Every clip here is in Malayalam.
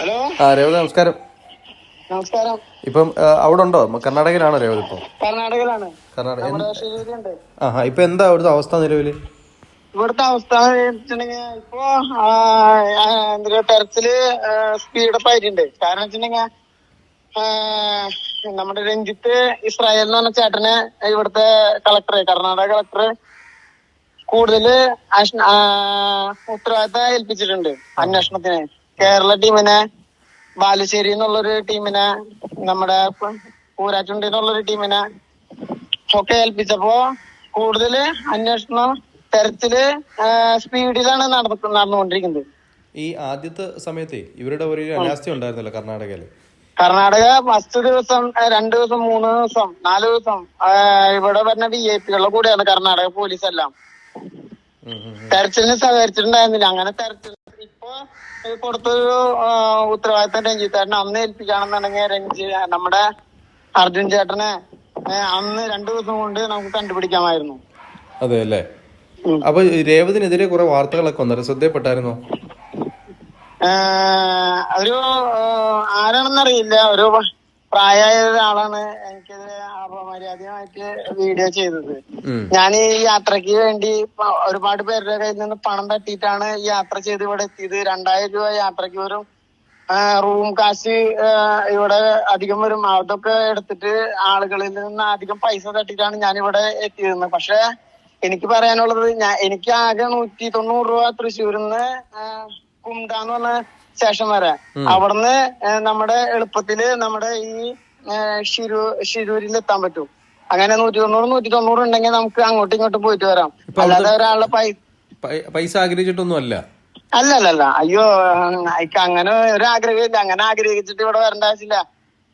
ഹലോ? ആ രേവതി നമസ്കാരം. നമസ്കാരം. ഇപ്പം അവിടെ ഉണ്ടോ കർണാടകയിലാണോ രേവതി ഇപ്പം? കർണാടകയിലാണ്. കർണാടക. ആ ഇപ്പൊ എന്താ അവിടുത്തെ അവസ്ഥ നിലവിൽ ഇവിടുത്തെ അവസ്ഥ വെച്ചിട്ടുണ്ടെങ്കിൽ ഇപ്പൊ എന്താ തെരച്ചിൽ സ്പീഡപ്പ് ആയിട്ടുണ്ട്. കാരണം വെച്ചിട്ടുണ്ടെങ്കിൽ നമ്മുടെ രഞ്ജിത്ത് ഇസ്രായേൽ എന്ന് പറഞ്ഞ ചേട്ടനെ ഇവിടുത്തെ കളക്ടർ കർണാടക കളക്ടർ കൂടുതൽ ഉത്തരവാദിത്തം ഏൽപ്പിച്ചിട്ടുണ്ട് അന്വേഷണത്തിന്. കേരള ടീമിനെ ബാലുശ്ശേരി എന്നുള്ളൊരു ടീമിനെ നമ്മുടെ പൂരാറ്റുണ്ടി എന്നുള്ളൊരു ടീമിനെ ഒക്കെ ഏൽപ്പിച്ചപ്പോ കൂടുതൽ അന്വേഷണം തെരച്ചിൽ സ്പീഡിലാണ് നടന്നു നടന്നുകൊണ്ടിരിക്കുന്നത്. ഈ ആദ്യത്തെ സമയത്തെ ഇവരുടെ ഒരു അനാസ്ഥ ഉണ്ടായിരുന്നല്ലോ കർണാടകയിൽ കർണാടക ഫസ്റ്റ് ദിവസം രണ്ടു ദിവസം മൂന്ന് ദിവസം നാല് ദിവസം ഇവിടെ വരുന്ന വി ഐ പികളുടെ കൂടെയാണ് കർണാടക പോലീസ് എല്ലാം തെരച്ചിലിന് സഹകരിച്ചിട്ടുണ്ടായിരുന്നില്ല. അങ്ങനെ തെരച്ചിൽ കൊടുത്തൊരു ആ, ഉത്തരവാദിത്തം രഞ്ജിത്തേട്ടനെ അന്ന് ഏൽപ്പിക്കുകയാണെന്നുണ്ടെങ്കിൽ രഞ്ജി നമ്മുടെ അർജുൻ ചേട്ടനെ അന്ന് രണ്ടു ദിവസം കൊണ്ട് നമുക്ക് കണ്ടുപിടിക്കാമായിരുന്നു. അതെ അല്ലേ. അപ്പൊ രേവതിനെതിരെ കുറെ വാർത്തകളൊക്കെ വന്നു ശ്രദ്ധയപ്പെട്ടായിരുന്നോ? ഒരു ആരാണെന്നറിയില്ല. ഒരു പ്രായമായ ഒരാളാണ് എനിക്കത് അപമര്യാദയായിട്ട് വീഡിയോ ചെയ്തത്. ഞാൻ ഈ യാത്രയ്ക്ക് വേണ്ടി ഒരുപാട് പേരുടെ കയ്യിൽ നിന്ന് പണം തട്ടിയിട്ടാണ് ഈ യാത്ര ചെയ്ത് ഇവിടെ എത്തിയത്. രണ്ടായിരം രൂപ യാത്രയ്ക്ക് വരും റൂം കാശ് ഇവിടെ അധികം വരും. അതൊക്കെ എടുത്തിട്ട് ആളുകളിൽ നിന്ന് അധികം പൈസ തട്ടിയിട്ടാണ് ഞാൻ ഇവിടെ എത്തിയിരുന്നത്. പക്ഷെ എനിക്ക് പറയാനുള്ളത് ഞാൻ എനിക്ക് ആകെ നൂറ്റി തൊണ്ണൂറ് രൂപ തൃശ്ശൂരിൽ നിന്ന് കുണ്ട എന്ന് പറഞ്ഞ സ്റ്റേഷൻ വരെ. അവിടുന്ന് നമ്മുടെ എളുപ്പത്തിൽ നമ്മുടെ ഈ ആ, ഷിരൂ ഷിരൂരിൽ എത്താൻ പറ്റും. അങ്ങനെ നൂറ്റി തൊണ്ണൂറ് നൂറ്റി തൊണ്ണൂറ് ഉണ്ടെങ്കിൽ നമുക്ക് അങ്ങോട്ടും ഇങ്ങോട്ടും പോയിട്ട് വരാം. അല്ലാതെ ഒരാളെ പൈസ ആഗ്രഹിച്ചിട്ടൊന്നും അല്ല അല്ല അല്ല അയ്യോ അയക്ക് അങ്ങനെ ഒരു ആഗ്രഹമില്ല. അങ്ങനെ ആഗ്രഹിച്ചിട്ട് ഇവിടെ വരേണ്ട ആവശ്യമില്ല.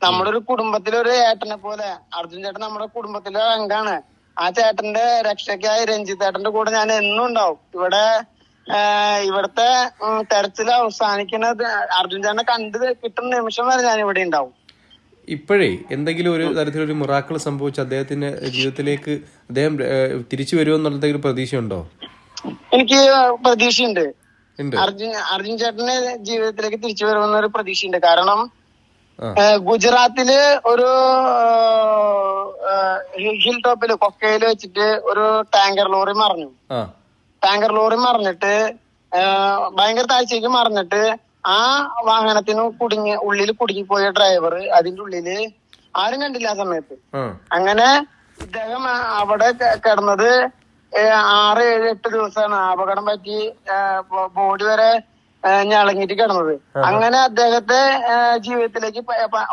നമ്മുടെ ഒരു കുടുംബത്തിലെ ഒരു ഏട്ടനെ പോലെ. അർജുൻ ചേട്ടൻ നമ്മുടെ കുടുംബത്തിലെ അംഗാണ്. ആ ചേട്ടന്റെ രക്ഷയ്ക്കായി രഞ്ജിത്ത് ചേട്ടന്റെ കൂടെ ഞാൻ എന്നും ഉണ്ടാവും. ഇവിടെ ഇവിടത്തെ തെരച്ചിൽ അവസാനിക്കുന്നത് അർജുൻ ചേട്ടനെ കണ്ട് കിട്ടുന്ന നിമിഷം വരെ ഞാൻ ഇവിടെ ഉണ്ടാവും. ഇപ്പോഴേ എന്തെങ്കിലും ഒരു തരത്തിലൊരു മിറാക്കിൾ സംഭവിച്ച് അദ്ദേഹത്തിന്റെ ജീവിതത്തിലേക്ക് അദ്ദേഹം തിരിച്ചു വരുമെന്നുള്ള എന്തെങ്കിലും പ്രതീക്ഷയുണ്ടോ? എനിക്ക് പ്രതീക്ഷയുണ്ട്. അർജുൻ അർജുൻ ചേട്ടന് ജീവിതത്തിലേക്ക് തിരിച്ചു വരുമെന്നൊരു പ്രതീക്ഷയുണ്ട്. കാരണം. ഗുജറാത്തിൽ ഒരു ഹിൽ ടോപ്പിൽ കൊക്കയിൽ വെച്ചിട്ട് ഒരു ടാങ്കർ ലോറി മറിഞ്ഞു. ടാങ്കർ ലോറി മറിഞ്ഞിട്ട് ഭയങ്കര താഴ്ചയ്ക്ക് മറിഞ്ഞിട്ട് ആ വാഹനത്തിന് കുടുങ്ങി ഉള്ളിൽ കുടുങ്ങിപ്പോയ ഡ്രൈവർ അതിന്റെ ഉള്ളിൽ ആരും കണ്ടില്ല ആ സമയത്ത്. അങ്ങനെ ഇദ്ദേഹം അവിടെ കിടന്നത് ആറ് ഏഴ് എട്ട് ദിവസമാണ്. അപകടം പറ്റി ബോഡി വരെ ഞളങ്ങിട്ട് കിടന്നത്. അങ്ങനെ അദ്ദേഹത്തെ ജീവിതത്തിലേക്ക്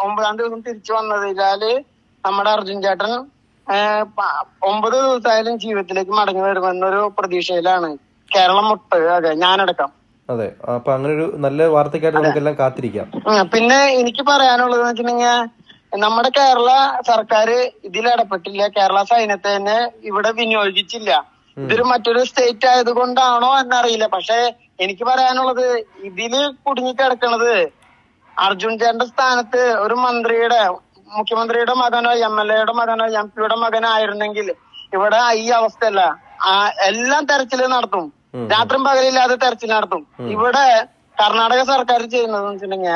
ഒമ്പതാം ദിവസം തിരിച്ചു വന്നതിനാല് നമ്മുടെ അർജുൻ ചേട്ടൻ ഒമ്പത് ദിവസമായാലും ജീവിതത്തിലേക്ക് മടങ്ങി വരുമെന്നൊരു പ്രതീക്ഷയിലാണ് കേരളം മുട്ട് അതെ ഞാനടക്കം. അതെ. അപ്പൊ അങ്ങനെ ഒരു നല്ല വാർത്തയ്ക്കായിട്ട് നമുക്കെല്ലാം കാത്തിരിക്കാം. പിന്നെ എനിക്ക് പറയാനുള്ളത് വെച്ചിട്ടുണ്ടെങ്കിൽ നമ്മുടെ കേരള സർക്കാർ ഇതിൽ ഇടപെട്ടില്ല. കേരള സൈന്യത്തെ തന്നെ ഇവിടെ വിനിയോഗിച്ചില്ല. ഇതൊരു മറ്റൊരു സ്റ്റേറ്റ് ആയതുകൊണ്ടാണോ എന്നറിയില്ല. പക്ഷെ എനിക്ക് പറയാനുള്ളത് ഇതിൽ കുടുങ്ങിക്കിടക്കണത് അർജുൻ ചേട്ടന്റെ സ്ഥാനത്ത് ഒരു മന്ത്രിയുടെ മുഖ്യമന്ത്രിയുടെ മകനോ എം എൽ എയുടെ മകനോ എം പിയുടെ മകനായിരുന്നെങ്കിൽ ഇവിടെ ഈ അവസ്ഥയല്ല. എല്ലാം തെരച്ചിൽ നടത്തും. രാത്രിയും പകലില്ലാതെ തെരച്ചിൽ നടത്തും. ഇവിടെ കർണാടക സർക്കാർ ചെയ്യുന്നത് വെച്ചിട്ടുണ്ടെങ്കിൽ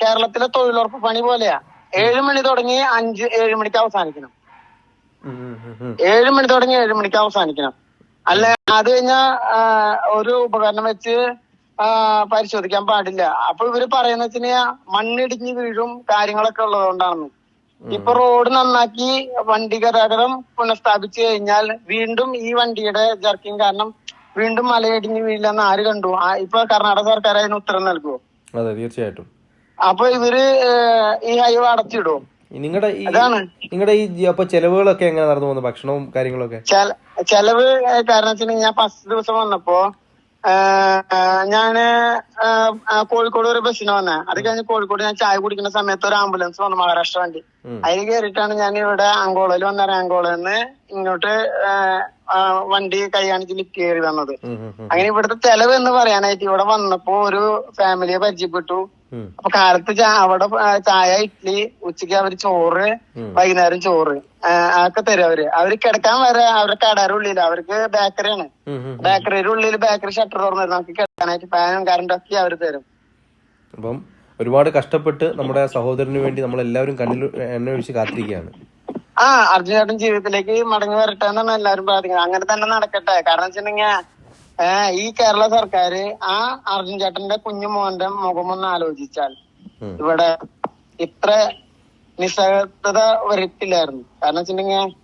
കേരളത്തിലെ തൊഴിലുറപ്പ് പണി പോലെയാ. ഏഴ് മണി തുടങ്ങി അഞ്ച് ഏഴ് മണിക്ക് അവസാനിക്കണം. ഏഴു മണി തുടങ്ങി ഏഴ് മണിക്ക് അവസാനിക്കണം. അല്ല അത് കഴിഞ്ഞാ ഒരു ഉപകരണം വെച്ച് പരിശോധിക്കാൻ പാടില്ല. അപ്പൊ ഇവർ പറയുന്ന വെച്ചാൽ മണ്ണിടിഞ്ഞ് വീഴും കാര്യങ്ങളൊക്കെ ഉള്ളതുകൊണ്ടാണ് ഇപ്പൊ റോഡ് നന്നാക്കി വണ്ടി ഗതാഗതം പുനഃസ്ഥാപിച്ചു കഴിഞ്ഞാൽ വീണ്ടും ഈ വണ്ടിയുടെ ജർക്കിങ് കാരണം വീണ്ടും മലയിടിഞ്ഞ് വീഴില്ലെന്ന് ആര് കണ്ടു? ഇപ്പൊ കർണാടക സർക്കാർ അതിന് ഉത്തരം നൽകുമോ അതെ തീർച്ചയായിട്ടും. അപ്പൊ ഇവർ ഈ ഹൈവേ അടച്ചിടുവോ? നിങ്ങളുടെ ഈ. നിങ്ങളുടെ ഈ അപ്പൊ ചെലവുകളൊക്കെ എങ്ങനെ നടന്നു പോകുന്നു? ഭക്ഷണവും കാര്യങ്ങളൊക്കെ? ചെല- ചെലവ് കാരണം വെച്ചിട്ടുണ്ടെങ്കിൽ ഞാൻ ഫസ്റ്റ് ദിവസം വന്നപ്പോ ഞാൻ കോഴിക്കോട് ഒരു ബസ്സിന് വന്നേ. അത് കഴിഞ്ഞ് കോഴിക്കോട് ഞാൻ ചായ കുടിക്കുന്ന സമയത്ത് ഒരു ആംബുലൻസ് വന്നു മഹാരാഷ്ട്ര വണ്ടി. അതിന് അതിൽ കയറിയിട്ടാണ് ഞാൻ ഇവിടെ അങ്കോളയിൽ വന്ന അങ്കോളയിൽ നിന്ന് ഇങ്ങോട്ട് വണ്ടി കൈ കാണിച്ച് ലിഫ്റ്റ് കയറി വന്നത്. അങ്ങനെ ഇവിടുത്തെ ചെലവ് എന്ന് പറയാനായിട്ട് ഇവിടെ വന്നപ്പോ ഒരു ഫാമിലിയെ പരിചയപ്പെട്ടു. അപ്പൊ കാലത്ത് അവിടെ ചായ ഇഡ്ഡലി ഉച്ചയ്ക്ക് അവർ ചോറ് വൈകുന്നേരം ചോറ്. അതൊക്കെ തരും അവർ. അവർ കിടക്കാൻ വരെ അവരുടെ കടയുടെ ഉള്ളിൽ അവർക്ക് ബേക്കറിയാണ്. ബേക്കറിയുടെ ഉള്ളിൽ ബേക്കറി ഷട്ടർ തുറന്നിരുന്നു നമുക്ക് കിടക്കാനായിട്ട് ഫാനും കറണ്ടും ഒക്കെ അവർ തരും. അപ്പം ഒരുപാട് കഷ്ടപ്പെട്ട് നമ്മുടെ സഹോദരന് വേണ്ടി നമ്മളെല്ലാവരും കണ്ണിൽ എണ്ണ ഒഴിച്ച് കാത്തിരിക്കുകയാണ്. ആ അർജുനേട്ടൻ ജീവിതത്തിലേക്ക് മടങ്ങി വരട്ടെ എന്നാണ് എല്ലാരും പ്രാർത്ഥിക്കുന്നത്. അങ്ങനെ തന്നെ നടക്കട്ടെ. കാരണം വെച്ചിട്ടുണ്ടെങ്കിൽ ഈ കേരള സർക്കാർ ആ അർജുൻ ചേട്ടന്റെ കുഞ്ഞു മോന്റെ മുഖമൊന്ന് ആലോചിച്ചാൽ ഇവിടെ ഇത്ര നിസ്സഹത വരത്തില്ലായിരുന്നു കാരണം വെച്ചിട്ടുണ്ടെങ്കിൽ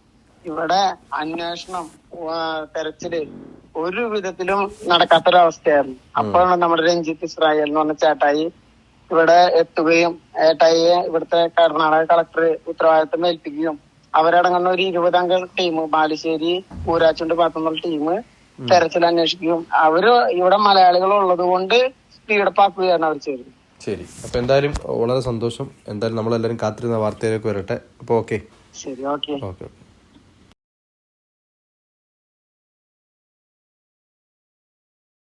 ഇവിടെ അന്വേഷണം തെരച്ചിൽ ഒരു വിധത്തിലും നടക്കാത്തൊരവസ്ഥയായിരുന്നു. അപ്പോഴാണ് നമ്മുടെ രഞ്ജിത്ത് ഇസ്രായേൽ എന്ന് പറഞ്ഞ ചേട്ടായി ഇവിടെ എത്തുകയും ഏട്ടായിയെ ഇവിടുത്തെ കർണാടക കളക്ടർ ഉത്തരവാദിത്തം ഏൽപ്പിക്കുകയും അവരടങ്ങുന്ന ഒരു ഇരുപതംഗ ടീം ബാലുശ്ശേരി ഊരാച്ചുണ്ട് ഭാഗത്തുനിന്നുള്ള ടീം തെരച്ചിൽ അന്വേഷിക്കും. അവർ ഇവിടെ മലയാളികൾ ഉള്ളത് കൊണ്ട് സ്പീഡപ്പാക്കുകയാണ് അവർ ചെയ്തത് ശരി. അപ്പൊ എന്തായാലും വളരെ സന്തോഷം. എന്തായാലും നമ്മളെല്ലാരും കാത്തിരുന്ന വാർത്തയിലേക്ക് വരട്ടെ. അപ്പൊ ഓക്കെ ശരി ഓക്കെ ഓക്കെ